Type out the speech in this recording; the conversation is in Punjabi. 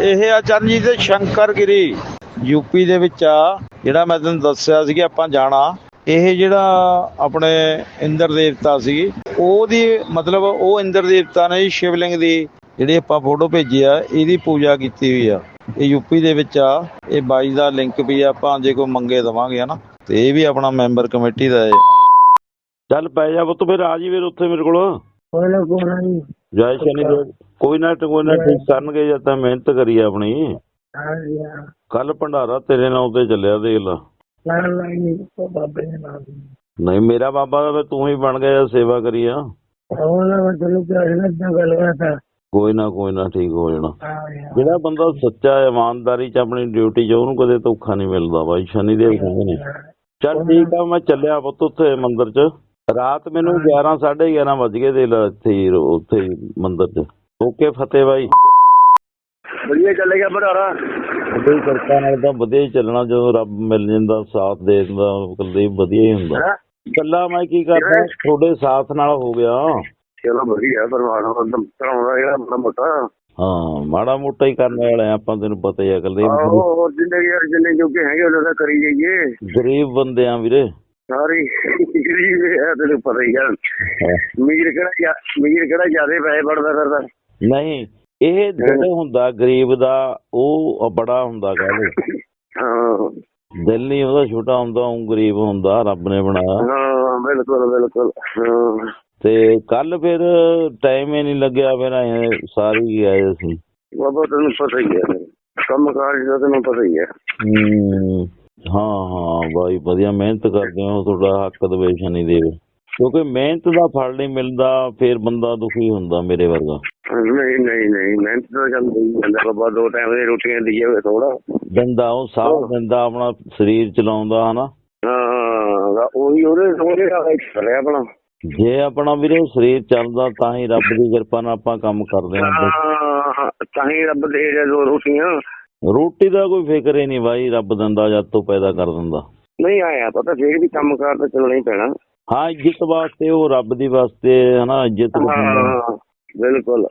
ਇਹ ਆ ਚਰਨਜੀਤ ਸ਼ੰਕਰ ਗਿਰੀ ਯੂਪੀ ਦੇ ਵਿੱਚ ਆ। ਜਿਹੜਾ ਮੈਂ ਤੈਨੂੰ ਦੱਸਿਆ ਸੀ ਕਿ ਆਪਾਂ ਜਾਣਾ, ਇਹ ਜਿਹੜਾ ਆਪਣੇ ਇੰਦਰ ਦੇਵਤਾ ਸੀ, ਉਹਦੀ ਮਤਲਬ ਉਹ ਇੰਦਰ ਦੇਵਤਾ ਨੇ ਸ਼ਿਵਲਿੰਗ ਦੀ ਜਿਹੜੀ ਆਪਾਂ ਫੋਟੋ ਭੇਜੀ ਆ, ਇਹਦੀ ਪੂਜਾ ਕੀਤੀ ਹੋਈ ਆ। ਇਹ ਯੂਪੀ ਦੇ ਵਿੱਚ ਆ, ਇਹ ਬਾਈ ਦਾ ਲਿੰਕ ਵੀ ਆਪਾਂ ਜੇ ਕੋਈ ਮੰਗੇ ਦਵਾਂਗੇ, ਹਨਾ। ਤੇ ਇਹ ਵੀ ਆਪਣਾ ਮੈਂਬਰ ਕਮੇਟੀ ਦਾ ਹੈ। ਚੱਲ ਪੈ ਜਾ ਪੁੱਤ, ਫਿਰ ਆ ਜੀ ਫਿਰ ਉੱਥੇ ਮੇਰੇ ਕੋਲ। ਕੋਈ ਨਾ ਕੋਈ ਨਾ ਜੀ। ਜੈ ਸ਼ਨੀ ਦੇਵ ਕੋਈ ਨਾ ਤੇ ਕੋਈ ਨਾ ਠੀਕ ਕਰਨਗੇ ਜਦ ਤਾਂ ਮਿਹਨਤ ਕਰੀ ਆਪਣੀ। ਹਾਂਜੀ ਹਾਂ। ਕੱਲ ਭੰਡਾਰਾ ਤੇਰੇ ਨਾਂ ਉੱਤੇ ਚੱਲਿਆ ਦੇਖ ਲਾ। ਬਾਬੇ ਦੇ ਨਾਮ ਨਹੀਂ ਮੇਰਾ ਬਾਬਾ ਤਾਂ ਤੂੰ ਹੀ ਬਣ ਗਿਆ ਸੇਵਾ ਕਰੀ ਆ। ਉਹਨਾਂ ਮੈਂ ਚਲੋ ਕਿ ਇਹਨਾਂ ਨਾਲ ਗੱਲ ਕਰਦਾ ਕੋਈ ਨਾ ਕੋਈ ਨਾ ਠੀਕ ਹੋ ਜਾਣਾ। ਜਿਹੜਾ ਬੰਦਾ ਸੱਚਾ ਇਮਾਨਦਾਰੀ ਚ ਆਪਣੀ ਡਿਊਟੀ 'ਚ ਉਹਨੂੰ ਕਦੇ ਧੋਖਾ ਨਹੀਂ ਮਿਲਦਾ ਬਾਈ ਸ਼ਨੀ ਦੇਵ ਕਹਿੰਦੇ ਨੇ। ਚੱਲ ਠੀਕ ਆ ਮੈਂ ਚੱਲਿਆ ਪੁੱਤ ਉੱਥੇ ਮੰਦਿਰ 'ਚ। ਰਾਤ ਮੈਨੂੰ 11 11:30 ਵੱਜ ਗਏ ਦੇ ਇੱਥੇ ਹੀ ਰੋ- ਉੱਥੇ ਹੀ ਮੰਦਿਰ 'ਚ ਓਕੇ ਫਤਿਹ ਬਾਈ। ਵਧੀਆ ਚੱਲੇਗਾ ਭਰਾਰਾ ਉਹਦੀ ਕਿਰਪਾ ਨਾਲ ਤਾਂ ਵਧੀਆ ਹੀ ਚੱਲਣਾ ਜਦੋਂ ਰੱਬ ਮਿਲ ਜਾਂਦਾ ਸਾਥ ਦੇ ਦਿੰਦਾ ਕੁਲਦੀਪ ਵਧੀਆ ਹੀ ਹੁੰਦਾ। ਹਾਂ? ਕੱਲਾ ਮੈਂ ਕੀ ਕਰਦਾ ਤੁਹਾਡੇ ਸਾਥ ਨਾਲ ਹੋ ਗਿਆ। ਚਲੋ ਵਧੀਆ ਪਰਮਾਤਮਾ ਬੰਦਮ ਕਰਾਉਣਾ ਜਿਹੜਾ ਮਾੜਾ ਮੋਟਾ। ਹਾਂ ਮਾੜਾ ਮੋਟਾ ਹੀ ਕਰਨ ਵਾਲੇ ਆ ਆਪਾਂ ਤੈਨੂੰ ਪਤਾ ਹੀ ਆ ਕੁਲਦੀਪ ਆਹੋ ਹੋਰ ਜਿੰਨੇ ਯਾਰ ਜਿੰਨੇ ਜੋਗੇ ਹੈਗੇ ਉਹਨਾਂ ਦਾ ਕਰੀ ਜਾਈਏ। ਗਰੀਬ ਬੰਦੇ ਆ ਵੀਰੇ। ਸਾਰੀ ਗਰੀਬ ਹੈ ਤੈਨੂੰ ਪਤਾ ਹੀ ਆ। ਮੀਰ ਕਿਹੜਾ ਜ਼ਿਆ- ਮੀਰ ਕਿਹੜਾ ਜਿਆਦੇ ਪੈਸੇ ਵੜਦਾ ਫਿਰਦਾ? ਨਹੀਂ ਇਹ ਦਿਲ ਹੁੰਦਾ ਗਰੀਬ ਦਾ ਉਹ ਬੜਾ ਹੁੰਦਾ ਕਹਿੰਦੇ ਹਾਂ। ਦਿਲ ਨਹੀਂ ਉਹਦਾ ਛੋਟਾ ਹੁੰਦਾ ਉਹ ਗਰੀਬ ਹੁੰਦਾ ਰੱਬ ਨੇ ਬਣਾਇਆ। ਹਾਂ ਬਿਲਕੁਲ ਬਿਲਕੁਲ ਤੇ ਕੱਲ ਫਿਰ ਟਾਈਮ ਹੀ ਨਹੀਂ ਲੱਗਿਆ ਫਿਰ ਐਂ ਸਾਰੇ ਹੀ ਆਏ ਸੀ ਬਾਬਾ ਤੈਨੂੰ ਪਤਾ ਹੀ ਹੈ ਕੰਮ ਕਾਰ ਦਾ ਤੈਨੂੰ ਪਤਾ ਹੂੰ ਹਾਂ ਹਾਂ। ਬਾਈ ਵਧੀਆ। ਮਿਹਨਤ ਕਰਦੇ ਹੋ ਤੁਹਾਡਾ ਹੱਕ ਦਵੇ ਸ਼ਨੀ ਦੇਵ। ਕਿਉਂਕਿ ਮਿਹਨਤ ਦਾ ਫਲ ਨਹੀਂ ਮਿਲਦਾ ਫਿਰ ਬੰਦਾ ਦੁਖੀ ਹੁੰਦਾ ਮੇਰੇ ਵਰਗਾ। ਨਹੀਂ ਨਹੀਂ ਨਹੀਂ ਮਿਹਨਤ ਤਾਂ ਜਾਂਦਾ ਬਾਬਾ ਦੋ ਟਾਈਮ ਦੀ ਰੋਟੀਆਂ ਦੀ ਜਾਵੇ ਥੋੜਾ ਦਿੰਦਾ ਉਹ ਸਾਹ ਦਿੰਦਾ ਆਪਣਾ ਸਰੀਰ ਚਲਾਉਂਦਾ ਹਨਾ? ਹਾਂ ਉਹੀ ਉਹਦੇ ਉਹਦੇ ਨਾਲ ਕਰਿਆ ਆਪਣਾ। ਜੇ ਆਪਣਾ ਵੀਰੇ ਸਰੀਰ ਚੱਲਦਾ ਤਾਂ ਹੀ ਰੱਬ ਦੀ ਕਿਰਪਾ ਨਾਲ ਆਪਾਂ ਕੰਮ ਕਰਦੇ ਹਾਂ ਤਾਂ ਹੀ ਰੱਬ ਦੇ ਦੋ ਰੋਟੀਆਂ। ਰੋਟੀ ਦਾ ਕੋਈ ਫਿਕਰ ਹੀ ਨਹੀਂ ਬਾਈ ਰੱਬ ਦਿੰਦਾ ਜਦ ਤੋਂ ਪੈਦਾ ਕਰ ਦਿੰਦਾ। ਨਹੀਂ ਆਇਆ ਪਤਾ ਫੇਰ ਵੀ ਕੰਮ ਕਾਰ ਤਾਂ ਚੱਲਣਾ ਹੀ ਪੈਣਾ। ਹਾਂ ਇੱਜ਼ਤ ਵਾਸਤੇ ਉਹ ਰੱਬ ਦੀ ਵਾਸਤੇ ਹਨਾ ਇੱਜ਼ਤ ਬਿਲਕੁਲ।